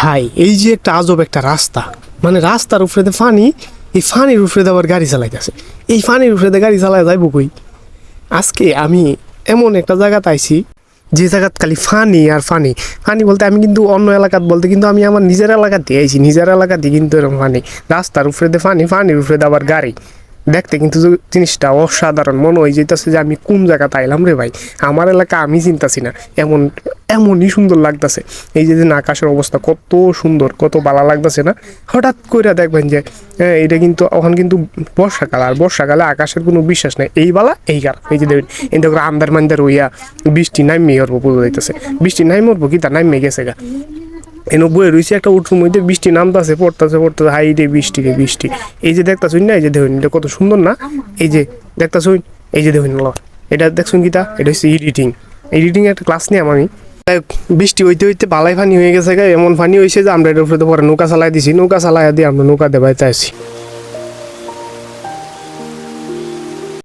ভাই, এই যে একটা আজব একটা রাস্তা। মানে রাস্তার উপরে পানি এই ফানির উপরে আবার গাড়ি চালাইতেছে। এই ফানির উপরে গাড়ি চালায় যাইব কই? আজকে আমি এমন একটা জায়গাতে আইছি, যে জায়গাত খালি ফানি আর ফানি। ফানি বলতে আমি কিন্তু অন্য এলাকাত বলতে কিন্তু আমি আমার নিজের এলাকাতে আইছি, নিজের এলাকাতে কিন্তু এরকম ফানি। রাস্তার উপরে ফানি, ফানির উপরে আবার গাড়ি। দেখতে, কিন্তু জিনিসটা অসাধারণ, মনে হয় যেতেছে যে আমি কোন জায়গা তাইলাম রে ভাই? আমার এলাকা আমি চিন্তাছি না। এমন, এমনই সুন্দর লাগতেছে। এই যে দিন আকাশের অবস্থা, কত সুন্দর, কত ভালো লাগতেছে না? হঠাৎ করে দেখবেন যে এটা কিন্তু এখন কিন্তু বর্ষাকাল, আর বর্ষাকালে আকাশের কোনো বিশ্বাস নেই। এই বালা, এই কার এই যে দেখবেন এই দেখো আন্দার মান্দার হইয়া বৃষ্টি নাইমে হরবো বুঝতে যাইতেছে। বৃষ্টি নাইম হরবো কি তা নাইমে গেছে গা? এনে বয়ে রয়েছে একটা উঠুর মধ্যে, বৃষ্টি নামতাছে, পড়তাছে হাই রে বৃষ্টি রে বৃষ্টি। এই যে দেখতাছুন না, এই যে দেখুন, এটা কত সুন্দর না? এই যে দেখতাছুন, এই যে দেখুন এটা দেখছুন গীতা, এটা হচ্ছে এডিটিং এডিটিং একটা ক্লাস নিলাম আমি। বৃষ্টি হইতে হইতে বালাই ফানি হয়ে গেছে এমন ফানি হয়েছে যে আমরা এটার উপরে পরে নৌকা চালাই দিছি, নৌকা চালাই দিয়ে আমরা নৌকা দেবাই চাইছি।